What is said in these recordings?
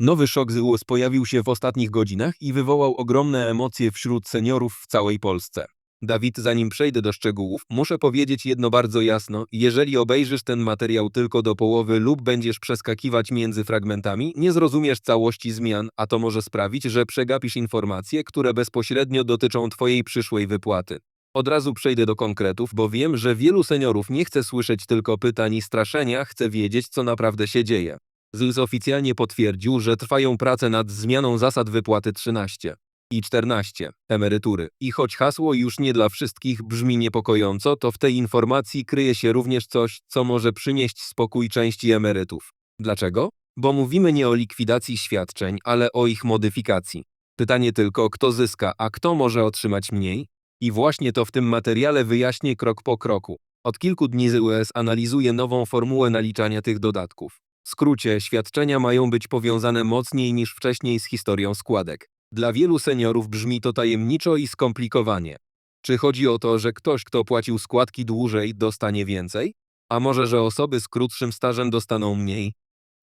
Nowy szok z US pojawił się w ostatnich godzinach i wywołał ogromne emocje wśród seniorów w całej Polsce. Dawid, zanim przejdę do szczegółów, muszę powiedzieć jedno bardzo jasno. Jeżeli obejrzysz ten materiał tylko do połowy lub będziesz przeskakiwać między fragmentami, nie zrozumiesz całości zmian, a to może sprawić, że przegapisz informacje, które bezpośrednio dotyczą Twojej przyszłej wypłaty. Od razu przejdę do konkretów, bo wiem, że wielu seniorów nie chce słyszeć tylko pytań i straszenia, chce wiedzieć, co naprawdę się dzieje. ZUS oficjalnie potwierdził, że trwają prace nad zmianą zasad wypłaty 13 i 14 emerytury. I choć hasło już nie dla wszystkich brzmi niepokojąco, to w tej informacji kryje się również coś, co może przynieść spokój części emerytów. Dlaczego? Bo mówimy nie o likwidacji świadczeń, ale o ich modyfikacji. Pytanie tylko, kto zyska, a kto może otrzymać mniej? I właśnie to w tym materiale wyjaśnię krok po kroku. Od kilku dni ZUS analizuje nową formułę naliczania tych dodatków. Skrócie, świadczenia mają być powiązane mocniej niż wcześniej z historią składek. Dla wielu seniorów brzmi to tajemniczo i skomplikowanie. Czy chodzi o to, że ktoś, kto płacił składki dłużej, dostanie więcej? A może, że osoby z krótszym stażem dostaną mniej?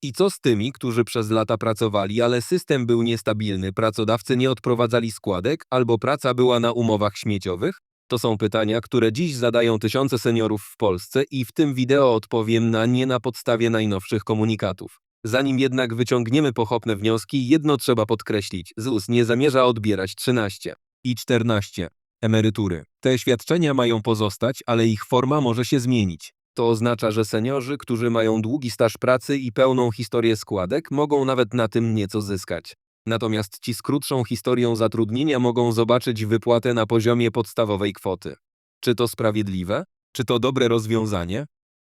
I co z tymi, którzy przez lata pracowali, ale system był niestabilny, pracodawcy nie odprowadzali składek albo praca była na umowach śmieciowych? To są pytania, które dziś zadają tysiące seniorów w Polsce i w tym wideo odpowiem na nie na podstawie najnowszych komunikatów. Zanim jednak wyciągniemy pochopne wnioski, jedno trzeba podkreślić. ZUS nie zamierza odbierać 13 i 14 emerytury. Te świadczenia mają pozostać, ale ich forma może się zmienić. To oznacza, że seniorzy, którzy mają długi staż pracy i pełną historię składek, mogą nawet na tym nieco zyskać. Natomiast ci z krótszą historią zatrudnienia mogą zobaczyć wypłatę na poziomie podstawowej kwoty. Czy to sprawiedliwe? Czy to dobre rozwiązanie?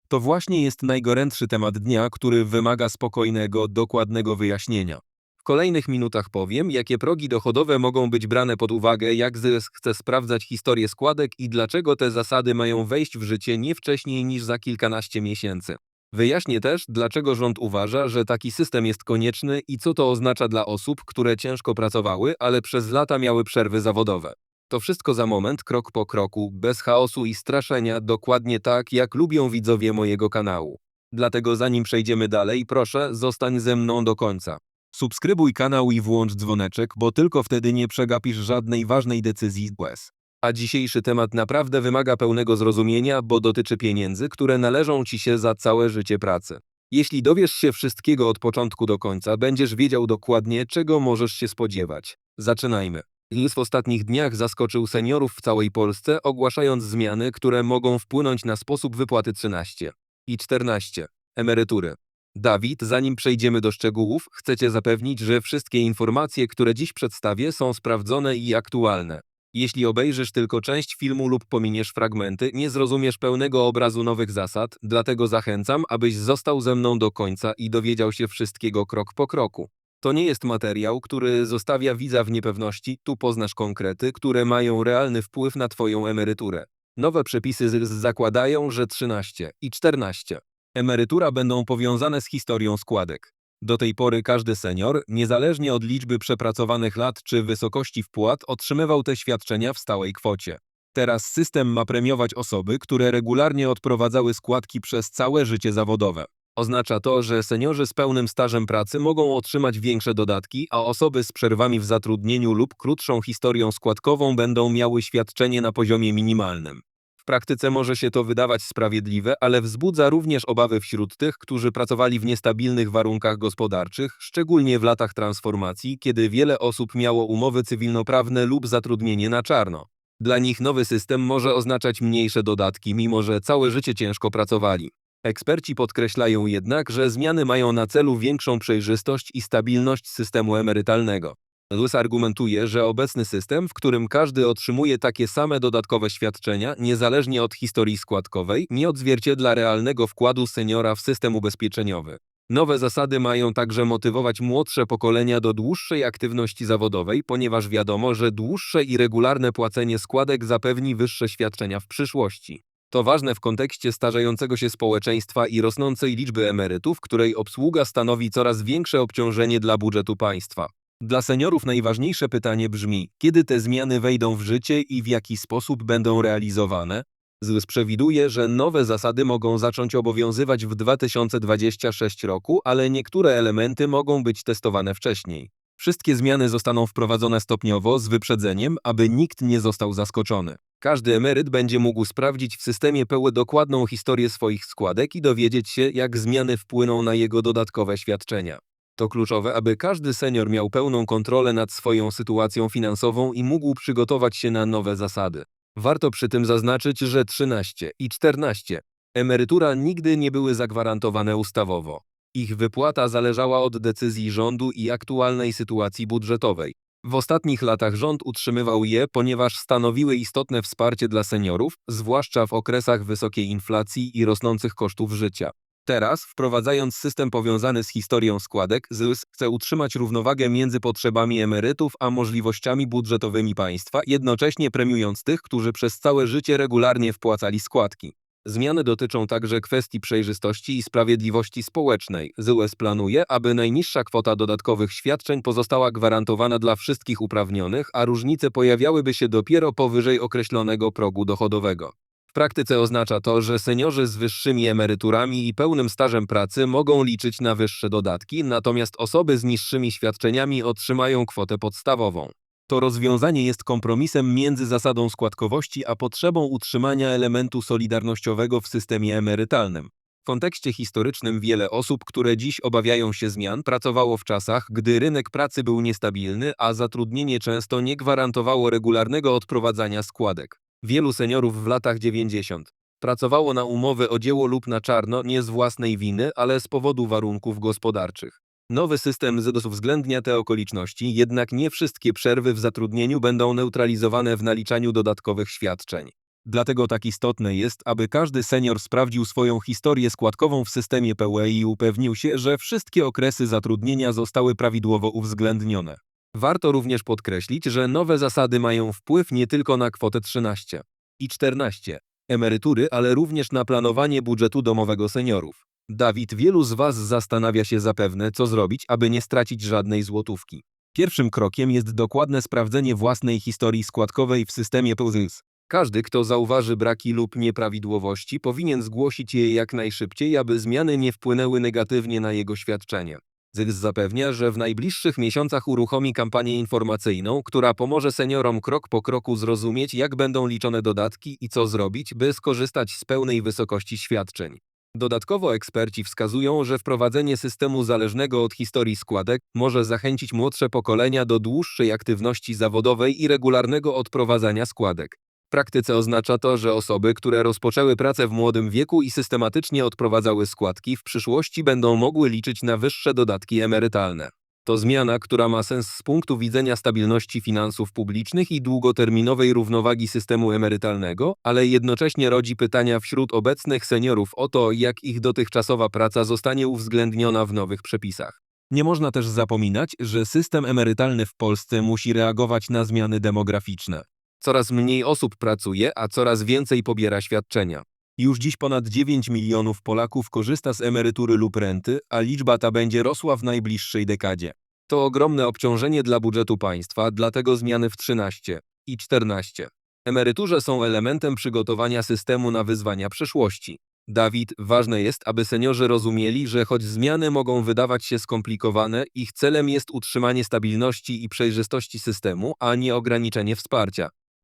To właśnie jest najgorętszy temat dnia, który wymaga spokojnego, dokładnego wyjaśnienia. W kolejnych minutach powiem, jakie progi dochodowe mogą być brane pod uwagę, jak ZUS chce sprawdzać historię składek i dlaczego te zasady mają wejść w życie nie wcześniej niż za kilkanaście miesięcy. Wyjaśnię też, dlaczego rząd uważa, że taki system jest konieczny i co to oznacza dla osób, które ciężko pracowały, ale przez lata miały przerwy zawodowe. To wszystko za moment, krok po kroku, bez chaosu i straszenia, dokładnie tak, jak lubią widzowie mojego kanału. Dlatego zanim przejdziemy dalej, proszę, zostań ze mną do końca. Subskrybuj kanał i włącz dzwoneczek, bo tylko wtedy nie przegapisz żadnej ważnej decyzji z łez. A dzisiejszy temat naprawdę wymaga pełnego zrozumienia, bo dotyczy pieniędzy, które należą ci się za całe życie pracy. Jeśli dowiesz się wszystkiego od początku do końca, będziesz wiedział dokładnie, czego możesz się spodziewać. Zaczynajmy. News w ostatnich dniach zaskoczył seniorów w całej Polsce, ogłaszając zmiany, które mogą wpłynąć na sposób wypłaty 13 i 14 emerytury. Dawid, zanim przejdziemy do szczegółów, chcę Cię zapewnić, że wszystkie informacje, które dziś przedstawię, są sprawdzone i aktualne. Jeśli obejrzysz tylko część filmu lub pominiesz fragmenty, nie zrozumiesz pełnego obrazu nowych zasad, dlatego zachęcam, abyś został ze mną do końca i dowiedział się wszystkiego krok po kroku. To nie jest materiał, który zostawia widza w niepewności, tu poznasz konkrety, które mają realny wpływ na Twoją emeryturę. Nowe przepisy zakładają, że 13 i 14 emerytura będą powiązane z historią składek. Do tej pory każdy senior, niezależnie od liczby przepracowanych lat czy wysokości wpłat, otrzymywał te świadczenia w stałej kwocie. Teraz system ma premiować osoby, które regularnie odprowadzały składki przez całe życie zawodowe. Oznacza to, że seniorzy z pełnym stażem pracy mogą otrzymać większe dodatki, a osoby z przerwami w zatrudnieniu lub krótszą historią składkową będą miały świadczenie na poziomie minimalnym. Praktyce może się to wydawać sprawiedliwe, ale wzbudza również obawy wśród tych, którzy pracowali w niestabilnych warunkach gospodarczych, szczególnie w latach transformacji, kiedy wiele osób miało umowy cywilnoprawne lub zatrudnienie na czarno. Dla nich nowy system może oznaczać mniejsze dodatki, mimo że całe życie ciężko pracowali. Eksperci podkreślają jednak, że zmiany mają na celu większą przejrzystość i stabilność systemu emerytalnego. Lewis argumentuje, że obecny system, w którym każdy otrzymuje takie same dodatkowe świadczenia, niezależnie od historii składkowej, nie odzwierciedla realnego wkładu seniora w system ubezpieczeniowy. Nowe zasady mają także motywować młodsze pokolenia do dłuższej aktywności zawodowej, ponieważ wiadomo, że dłuższe i regularne płacenie składek zapewni wyższe świadczenia w przyszłości. To ważne w kontekście starzejącego się społeczeństwa i rosnącej liczby emerytów, której obsługa stanowi coraz większe obciążenie dla budżetu państwa. Dla seniorów najważniejsze pytanie brzmi, kiedy te zmiany wejdą w życie i w jaki sposób będą realizowane? ZUS przewiduje, że nowe zasady mogą zacząć obowiązywać w 2026 roku, ale niektóre elementy mogą być testowane wcześniej. Wszystkie zmiany zostaną wprowadzone stopniowo z wyprzedzeniem, aby nikt nie został zaskoczony. Każdy emeryt będzie mógł sprawdzić w systemie PEły dokładną historię swoich składek i dowiedzieć się, jak zmiany wpłyną na jego dodatkowe świadczenia. To kluczowe, aby każdy senior miał pełną kontrolę nad swoją sytuacją finansową i mógł przygotować się na nowe zasady. Warto przy tym zaznaczyć, że 13 i 14 emerytura nigdy nie były zagwarantowane ustawowo. Ich wypłata zależała od decyzji rządu i aktualnej sytuacji budżetowej. W ostatnich latach rząd utrzymywał je, ponieważ stanowiły istotne wsparcie dla seniorów, zwłaszcza w okresach wysokiej inflacji i rosnących kosztów życia. Teraz, wprowadzając system powiązany z historią składek, ZUS chce utrzymać równowagę między potrzebami emerytów a możliwościami budżetowymi państwa, jednocześnie premiując tych, którzy przez całe życie regularnie wpłacali składki. Zmiany dotyczą także kwestii przejrzystości i sprawiedliwości społecznej. ZUS planuje, aby najniższa kwota dodatkowych świadczeń pozostała gwarantowana dla wszystkich uprawnionych, a różnice pojawiałyby się dopiero powyżej określonego progu dochodowego. Praktyce oznacza to, że seniorzy z wyższymi emeryturami i pełnym stażem pracy mogą liczyć na wyższe dodatki, natomiast osoby z niższymi świadczeniami otrzymają kwotę podstawową. To rozwiązanie jest kompromisem między zasadą składkowości a potrzebą utrzymania elementu solidarnościowego w systemie emerytalnym. W kontekście historycznym wiele osób, które dziś obawiają się zmian, pracowało w czasach, gdy rynek pracy był niestabilny, a zatrudnienie często nie gwarantowało regularnego odprowadzania składek. Wielu seniorów w latach 90 pracowało na umowy o dzieło lub na czarno nie z własnej winy, ale z powodu warunków gospodarczych. Nowy system ZUS uwzględnia te okoliczności, jednak nie wszystkie przerwy w zatrudnieniu będą neutralizowane w naliczaniu dodatkowych świadczeń. Dlatego tak istotne jest, aby każdy senior sprawdził swoją historię składkową w systemie PUE i upewnił się, że wszystkie okresy zatrudnienia zostały prawidłowo uwzględnione. Warto również podkreślić, że nowe zasady mają wpływ nie tylko na kwotę 13 i 14 emerytury, ale również na planowanie budżetu domowego seniorów. Dawid, wielu z Was zastanawia się zapewne, co zrobić, aby nie stracić żadnej złotówki. Pierwszym krokiem jest dokładne sprawdzenie własnej historii składkowej w systemie PZUS. Każdy, kto zauważy braki lub nieprawidłowości, powinien zgłosić je jak najszybciej, aby zmiany nie wpłynęły negatywnie na jego świadczenie. ZYS zapewnia, że w najbliższych miesiącach uruchomi kampanię informacyjną, która pomoże seniorom krok po kroku zrozumieć, jak będą liczone dodatki i co zrobić, by skorzystać z pełnej wysokości świadczeń. Dodatkowo eksperci wskazują, że wprowadzenie systemu zależnego od historii składek może zachęcić młodsze pokolenia do dłuższej aktywności zawodowej i regularnego odprowadzania składek. W praktyce oznacza to, że osoby, które rozpoczęły pracę w młodym wieku i systematycznie odprowadzały składki, w przyszłości będą mogły liczyć na wyższe dodatki emerytalne. To zmiana, która ma sens z punktu widzenia stabilności finansów publicznych i długoterminowej równowagi systemu emerytalnego, ale jednocześnie rodzi pytania wśród obecnych seniorów o to, jak ich dotychczasowa praca zostanie uwzględniona w nowych przepisach. Nie można też zapominać, że system emerytalny w Polsce musi reagować na zmiany demograficzne. Coraz mniej osób pracuje, a coraz więcej pobiera świadczenia. Już dziś ponad 9 milionów Polaków korzysta z emerytury lub renty, a liczba ta będzie rosła w najbliższej dekadzie. To ogromne obciążenie dla budżetu państwa, dlatego zmiany w 13 i 14 emeryturze są elementem przygotowania systemu na wyzwania przyszłości. Dawid, ważne jest, aby seniorzy rozumieli, że choć zmiany mogą wydawać się skomplikowane, ich celem jest utrzymanie stabilności i przejrzystości systemu, a nie ograniczenie wsparcia.